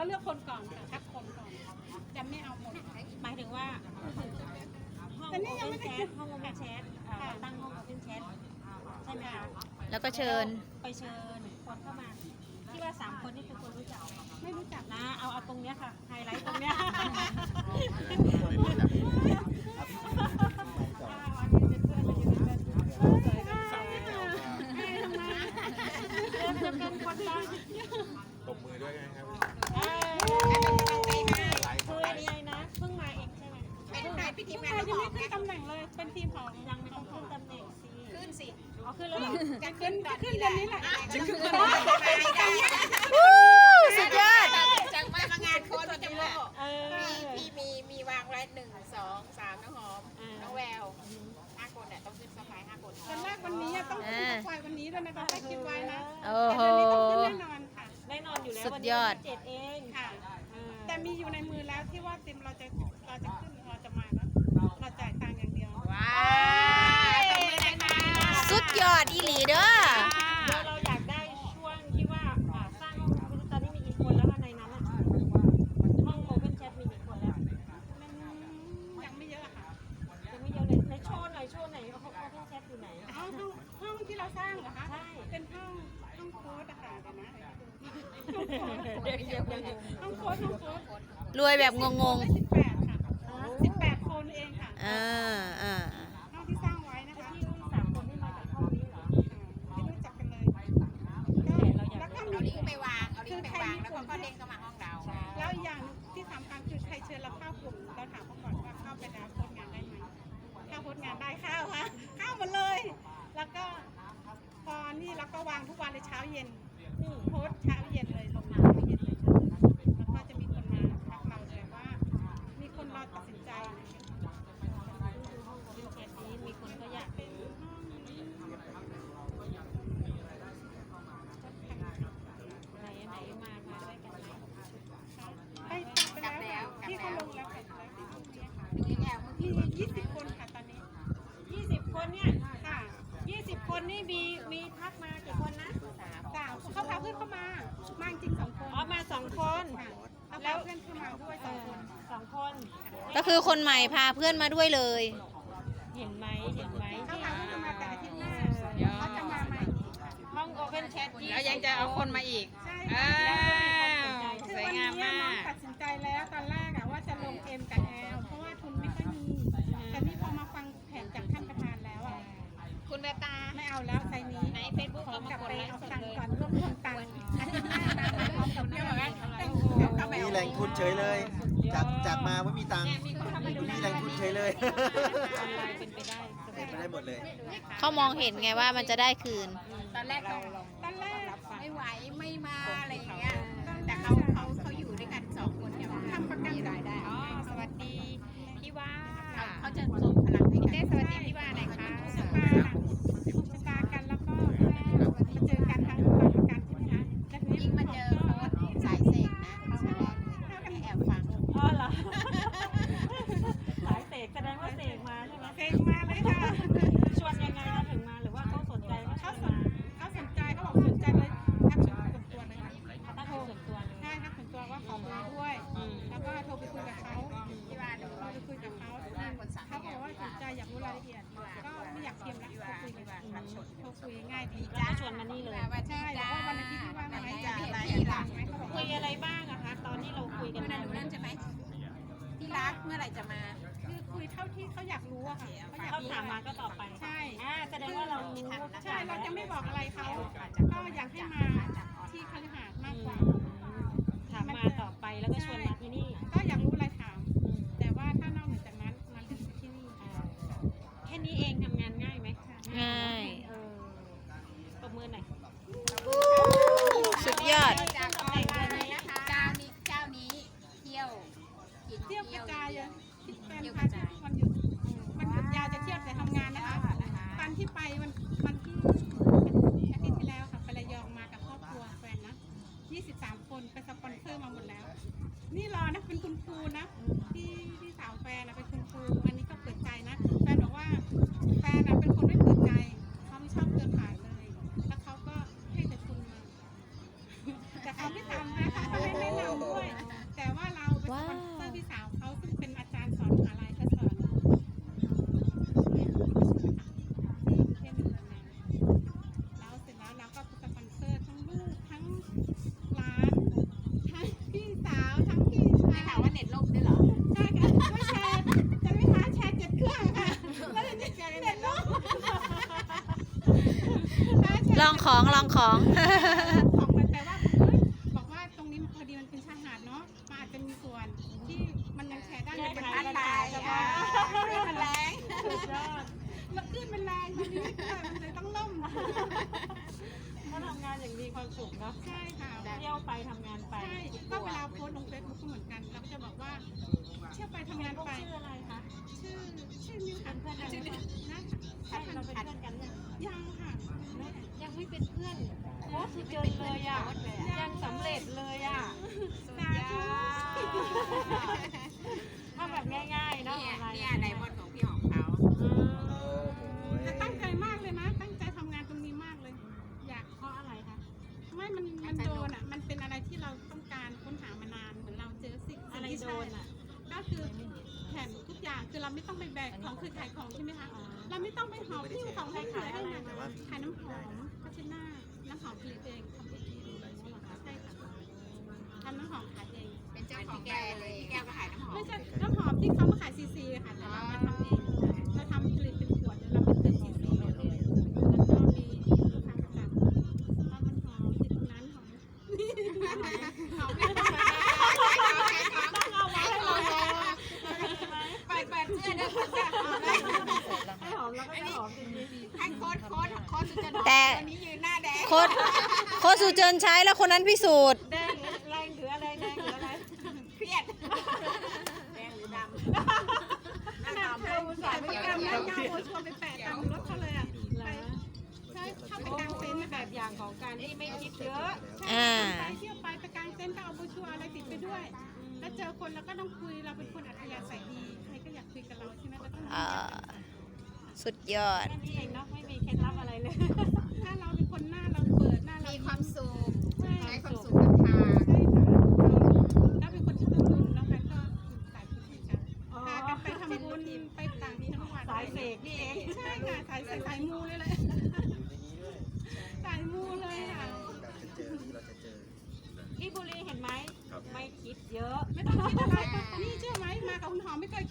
เขาเลือกคนก่อนค่ะคัดคนก่อนจะไม่เอาหมดหมายถึงว่าห้องแต่นี่ยังไม่โอได้เพนแชทห้องโอเพนแชทอ่าเราตั้งห้องโอเพนแชทใช่ไหมคะแล้วก็เชิญไปเชิญคนเข้ามาที่ว่าสามคนนี่คือคนรู้จักไม่รู้จักนะ เอาเอาตรงเนี้ยค่ะไฮไลท์ตรงเนี้ย ขึ้นแล้วเหรอจะขึ้นตอนขึ้นนี้เดือนนี้แหละจะขึ้นตอนนี้ได้สุดยอดจังว่ามางานโค้ดจะโมเออพี่พี่มีมีวางไว้หนึ่งสองสามน้องหอมอ่าน้องแววห้าคนเนี่ยต้องขึ้นสปายห้าคนตอนแรกวันนี้ต้องขึ้นรถไฟวันนี้ด้วยนะตอนแรกคิดไว้นะโอ้โหแต่เดือนนี้ต้องขึ้นแน่นอนค่ะแน่นอนอยู่แล้วสุดวันยนี้อดวันที่เจ็ดเองค่ะเออแต่มีอยู่ในมือแล้วที่ว่าติมเราจะเราจะขึ้นเราจะมาแล้วเราจ่ายตังค์อย่างเดียว ว้าวตบมือเลยค่ะ สุ ดอีหลีเด้อเราอยากได้ช่วงที่ว่าอ่าสร้างห้องไม่รู้ตอนนี้มีกี่คนแล้วว่าในนั้นอะห้องโอเพนแชทมีกี่คนแล้วยังไม่เยอะค่ะยังไม่เยอะเลยในโชว์หน่อยโชว์ไหนห้องโอเพนแชทอยู่ไหนห้องห้องที่เราสร้างเหรอคะใช่เป็นห้องห้องโค้ดอะค่ะเดี๋ยวนะห้องโค้ดห้องโค้ดรวยแบบงงสิบแปดค่ะสิบแปดคนเองค่ะอ่าอ่า คัญคือเชิญเราเข้ากลุ่มเราถามเขาก่อนว่าเข้าไปแล้วโพสต์งานได้ไหมข้าโพสต์งานได้เข้าฮะเข้าหมดเลย แล้วก็พอนี่เราก็วางทุกวันเลยเช้าเย็นนี่โพสเช้าเย็นเลยลงเช้าเย็นเลยแล้วก็จะมีคนมาทักเราเลยว่า มีคนรอตัดสินใจอะไรอย่างเงี้ย ห้องโอเพนแชทนี้มีคนก็อยากเป็นไหนไหนมามาด้วยกันไหม ไปไปแล้วค่ะที่เขาลงแล้วเสร็จแล้วที่พวกเนี้ยค่ะ ดูลิงก์แอลเมื่อ มี กี้ ยี่สิบคนค่ะตอนนี้ ยี่สิบคนเนี่ย ค่ะ ยี่สิบคนนี่มีมีทักมากี่คนนะ สามเขาพาเพื่อนเข้ามา มาจริง สองคนอ๋อมาสองคนค่ะแล้วพาเพื่อนเข้ามาด้วยสองคนสองคน ก็คือคนใหม่พาเพื่อนมาด้วยเลย เห็นไหมเห็นไหมเขาพาเพื่อนเข้ามาแต่อาทิตย์หน้าเขาจะมาใหม่อีกค่ะห้องโอเพนแชทแล้วยังจะเอาคนมาอีก ใช่อ้าค่ะวคือสวยวันงามนี้มาน้องก ตัดสินใจแล้วตอนแรกอะว่าจะลงเอ็มกับแอลเพราะว่าทุนไม่ค่อยมี คุณแววตาไม่เอาแล้วไซนี้ในเฟซบุ๊กขอเอากมาลับกดไปไลค์เอาสดตังเลค์ยก่อนรวบรวมตังค์อาทิตย์หน้าตามมาพร้อมกับแม่มีแหล่งทุนเฉยเลย จากจากมาไม่มีตังค์มีคนเข้ามาดูมีแหล่งทุนเฉยเลยออนไลน์เป็นไปได้สเป็นบายไปได้หมดเลย เขามองเห็นไงว่ามันจะได้คืน ตอนแรกเขาตอนแรกไม่ไหวไม่มาอะไรอย่างเงี้ย รักเมื่อไหร่จะมา คือคุยเท่าที่เขาอยากรู้อะค่ะเขาอยากเขารู้ถามมาก็ตอบไปใช่อ่าแสดงว่าเรารู้ใช่เราจะไม่บอกอะไรเขาก็อยากให้มาที่คฤหาสน์มากกว่า ถามมาต่อไปแล้วก็ชวนมา คุณครูนะที่ที่สาวแฟนนะไป ของลองของ ของมันแปลว่าเอ้ยบอกว่าตรงนี้พอดีมันเป็นชายหาดเนาะมันอาจจะมีส่วนที่มันยังแชร์ได้ในประเทศอันไทไหนยแต่อะว่าเรื่องมันแรงสุดยอดมันขึ้นมันแรงมันไม่ได้มันเลยต้องล่มก็ทำงานอย่างมีความสุขเนาะใช่ค่ะเที่ยวไปทำงานไป ใช่ก็เวลาโพสต์ลงเฟซบุ๊กก็เหมือนกันเราก็จะบอกว่าเที่ยวไปทำงานลูกไปชื่ออะไรคะชื่อชื่อนิวค่ะเป็นเพื่อนกันชื่อไหมนะใช่เราเป็นเพื่อนกันยังยังค่ะ ยังไม่เป็นเพื่อนโอ้สุดยอดเลยอะยังสำเร็จเลยอะสาธุถ้าแบบง่ายๆเนาะเนี่ยอะไรเนี่ยไดมอนด์ของพี่หอมเขาอืมแต่ตั้งใจมากเลยนะ ตั้งใจทำงานตรงนี้มากเลย อยากเพราะอะไรคะไม่มันมันโดนอะ มันเป็นอะไรที่เราต้องการค้นหามานานเหมือนเราเจอสิ่งอะไรที่โดใช่นอะก็คือแผ่นทุกอย่างคือเราไม่ต้องไปแบกของคือขายของใช่ไหมคะเราไม่ต้องไปหอบที่ของใครขายให้มันขายน้ำหอม พัชนาน้ำหอมผลิตเองทำเองใช่ค่ะทำน้ำหอมขายเองเป็นเจ้าของแบรนด์เลยพี่แก้วก็ขายน้ำหอมไม่ใช่น้ำหอมที่เขามาขายซีซีค่ะแต่เรามาทำเองเราทำผลิตเป็นขวดแล้วเราไปเติมซีซีแล้วก็มีลูกค้าประจำว่ามันหอมติดตรงนั้นหอมหอมไม่ต้องมา ต้องเอาไว้ให้เราเลย เปิดเปิดเสื้อเด้อเปิดเสื้อหอมเลย ให้หอมแล้วก็จะหอมจริง ให้โค้ดโค้ดโค้ดสุดจะ แต่ วันนี้ยืนหน้าแดง โคดโคดสุเจิ นใช้แล้วคนนั้นพิสูจน์ แดงแรงหรืออะไรแดงหรืออะไรเครียดแดงหรือดำขนาดเธออุตส่าห์ไปกำแล้วยาโอชัวร์ไปแปะตามรถเขาเลยอะไปใช่เข้าไปกลางเต็นท์แบบอย่างของการที่ไม่คิดเยอะอ่ไปเที่ยวไปไปกางเต็นท์ก็เอาโบชัวอะไรติดไปด้วย แล้วเจอคนแล้วก็ต้องคุยเราเป็นคนอัธยาศัยดีใครก็อยากคุยกับเราใช่ไหมเราต้องสุดยอดแค่นี้เองเนาะไม่มีเคล็ดลับอะไรเลย มา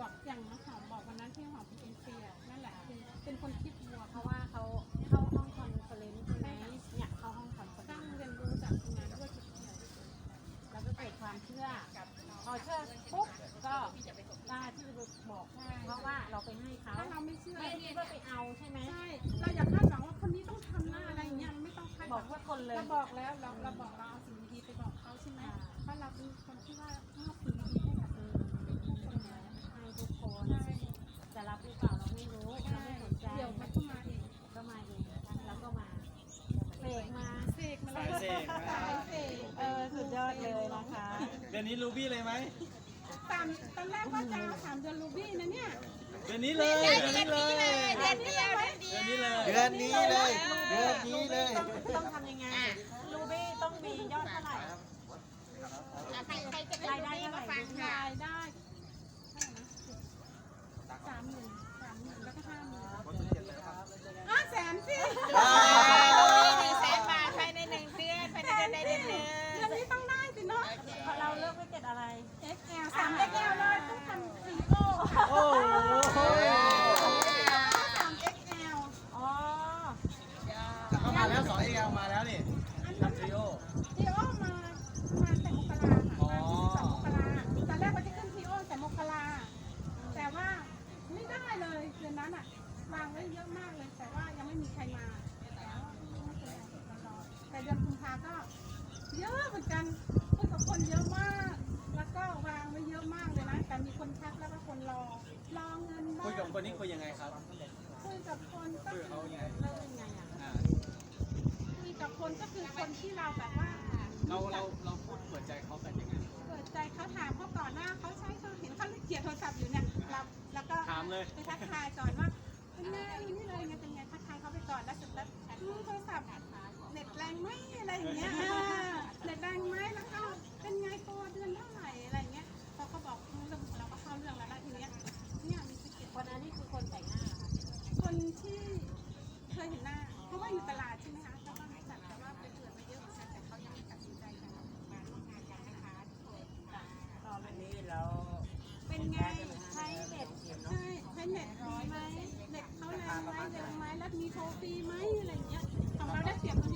วกอย่างน้องหอมบอกวันนั้นที่หอมเป็นเอ็นซีอะนั่นแหละคือเป็นคนคิดบวกเพราะว่าเขาเข้าห้องคอนเฟลเลนซ์ใช่ไหมเนี่ยเข้าห้องคอนเฟลเลต้นงซ์เรียนรู้จากตรงนั้นด้วยจุดไหนแล้วก็เกิดความเชื่อพอเชื่อปุ๊บก็กล้าที่จะบอกเพราะว่าเราไปให้เขาถ้าเราไม่เชื่อไม่คิดว่าไปเอาาเลยสายเสกนะสายเสกเออสุดยอดเลยนะคะเดือนนี้รูบี้เลยไหมตามตอนแรกว่าจะเอาถามเดือนลูบี้นะเนี่ยเดือนนี้เลยเดือนนี้เลยเดือนเดียวเดือนเดียวเดือนนี้เลยเดือนนี้เลยต้องต้องทำยังไงรูบี้ต้องมียอดเท่าไหร่อะใครใครจะได้รูบี้มาฟังค่ะรายได้ เามาแล้วนี่ทำทริโอทีโอมามาแต่มกราค่ะมาที่มกลาตอนแรกว่าจะขึ้นทีโอแต่มกลาแต่ว่าไม่ได้เลยเดือนนั้นอะวางไว้เยอะมากเลย แต่ว่ายังไม่มีใครมาแต่เดือนพฤษภาก็เยอะเหมือนกันคุยกับคนเยอะมาก แล้วก็วางไว้เยอะมากเลยนะแต่มีคนทักแล้วก็คนรอรอเงินบ้างคุยกับคนนี้คุยยังไงครับคุยกับคนก็คือเลยยังไง กับคนก็คือคนที่เราแบบว่าเราเราเราพูดเปิดใจเขาแบบยังไงเปิดใจเขาถามเขาก่อนว่าเขาใช้เขาเห็นเขาเกียนโทรศัพท์อยู่เนี่ยเราแล้วก็ถามเลยไปทักทายก่อนว่าคุณแม่นี่เลยเป็นไงทักทายเขาไปก่อนแล้วเสร็จแล้วโทรศัพท์เน็ตแรงไหมอะไรอย่างเงี้ย โชว์ฟรีไหมอะไรเงี้ยทำเราได้เปรียบตรงนี้